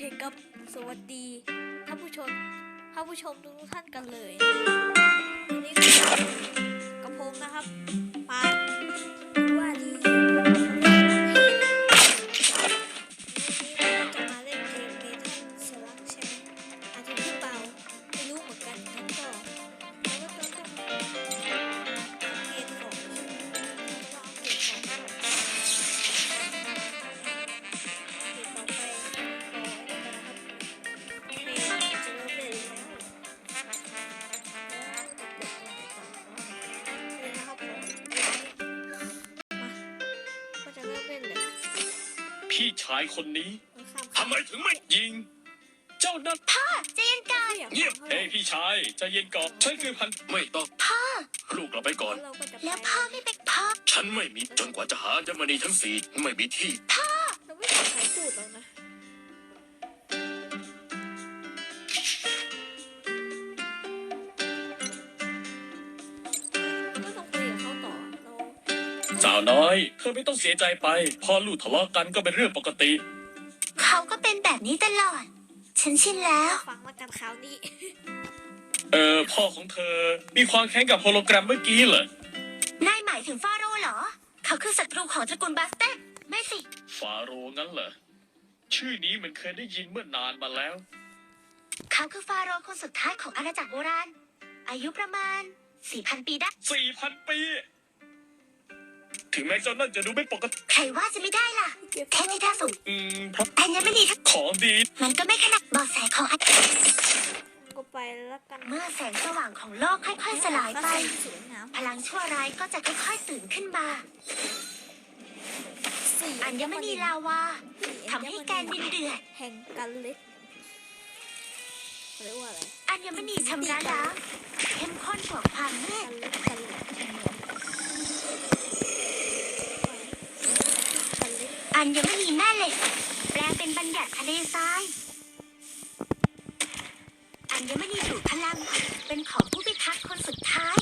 เคครับสวัสดีท่านผู้ชมท่านผู้ชมทุกท่านกันเลยวันนี้ก็กับผมนะครับปาว่าายคนนี้มันข้ามทำไมถึงไม่ยิง เจ้านั่นเจนกันอยากเงียบฟังเฮ้ยพี่ชายใจะเย็นก่อนฉันคือพันไม่ต้องพ่อลูกเราไปก่อนแล้วเราก็จะไปแล้วพ่อไม่เป็นพ่อฉันไม่มีจนกว่าจะหาอัญมณีทั้งสี่ไม่มีที่เราไม่ต้องขายสูตรแล้วนะ สาวน้อย เธอไม่ต้องเสียใจไปพ่อลูกทะเลาะกันก็เป็นเรื่องปกติ เขาก็เป็นแบบนี้ตลอด ฉันชินแล้ว ฟังมากันคราวนี้เออพ่อของเธอ มีความแค้นกับโฮโลแกรมเมื่อกี้เหรอนายหมายถึงฟาโร่เหรอ เขาคือศัตรูของตระกูลบาสเต้ไม่สิ ฟาโรห์งั้นเหรอชื่อนี้มันเคยได้ยินเมื่อนานมาแล้ว เขาคือฟาโร่คนสุดท้ายของอาณาจักรโบราณ อายุประมาณ 4,000 ปีได้ สี่พันปี ถึงแม้เจ้านั่นจะดูไม่ปกติใครว่าจะไม่ได้ล่ะแค่ที่ท่าสูงอืมเพราะอัญมณีทั้งของดี มันก็ไม่ขนาดเบอแสของอัญก็ไปแล้วกันเมื่อแสงสว่างของโลกค่อยๆสลายไป สวยงามพลังชั่วร้ายก็จะค่อยๆตื่นขึ้นมา สี่อัญมณีลาวาทำให้แกนดินเดือดแห่งกันเล็กเขาเรียกว่าอะไรอัญมณีชำระล้างเข้มข้นกว่าความมืดกันเล็กกันเล็กกันเล็ก อัญมณีแม่เหล็ก แปลงเป็นบัญญัติทะเลทราย อัญมณีดูดพลัง เป็นของผู้พิทักษ์คนสุดท้าย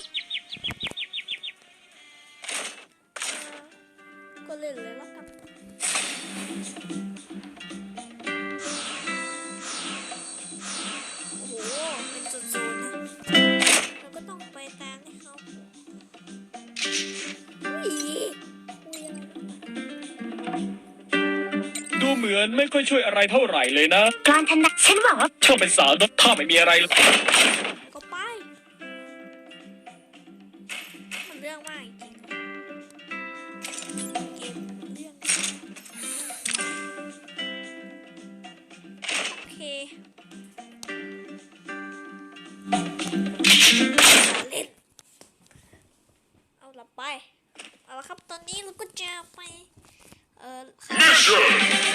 ดูเหมือนไม่ค่อยช่วยอะไรเท่าไหร่เลยนะ การทันดักฉันหวังว่า ช่างเป็นสาวนะถ้าไม่มีอะไร Mission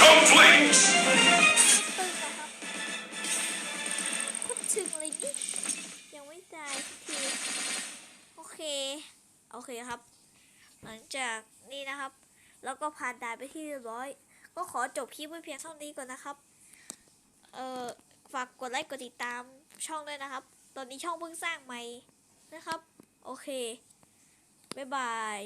ตึงนะครับคดึงเลยนี่ยังไม่ตายทีโอเค โอเคครับ หลังจากนี้นะครับ แล้วก็ผ่านด่านไปที่เรียบร้อย ก็ขอจบคลิปไว้เพียงเท่านี้ก่อนนะครับ เอ่อ ฝากกดไลค์กดติดตามช่องด้วยนะครับ ตอนนี้ช่องเพิ่งสร้างใหม่นะครับ โอเค บ๊ายบาย